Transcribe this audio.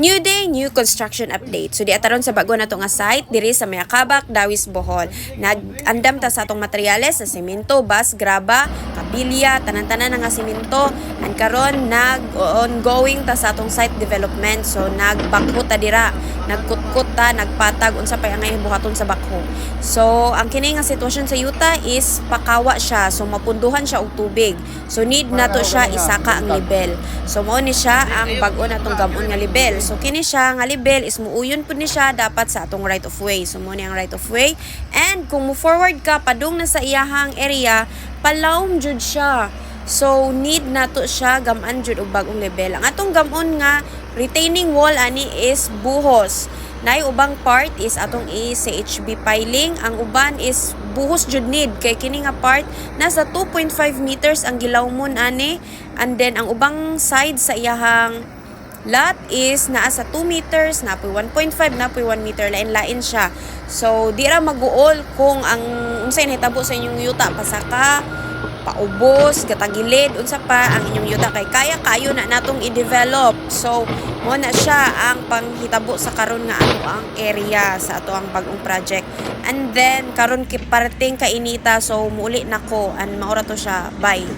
New day, new construction update. So di ataron sa bago na to nga site diri sa Mayakabak, Dawis, Bohol. Nag-andam ta sa atong materyales sa semento, bas, graba, kabilya, tanan-tanan na nga semento. And karon nag ongoing ta sa atong site development. So nagbakho ta dira, nagkutkut ta, nagpatag unsa pa ang buhaton sa bakho. So ang kini nga sitwasyon sa yuta is pakawa siya. So mapunduhan siya og tubig. So need na to siya isaka ang level. So mao ni siya ang bag-o na tong gamon nga level. So kini siya nga level is muuyon pud ni siya dapat sa atong right of way. So mo ni ang right of way. And kung mo forward ka padung na sa iyahang area, palawom jud siya. So need na to siya gaman jud og bagong level. Ang atong gamon nga retaining wall ani is buhos. Nay ubang part is atong i-CHB piling, ang uban is buhos jud need kay kini nga part nasa 2.5 meters ang gilawmon ani and then ang ubang side sa iyahang lot is naa sa 2 meters, napoy 1.5, napoy 1 meter, lain-lain siya. So, di ra mag-uol kung ang unsay nahitabo sa inyong yuta pasaka, paubos, gatagilid, unsa pa ang inyong yuta kay kaya kayo na natong i-develop. So, mo na siya ang panghitabo sa karon nga ano ang area sa ato ang bagong project. And then karon kiparating ka inita so muli nako and maura to siya. Bye.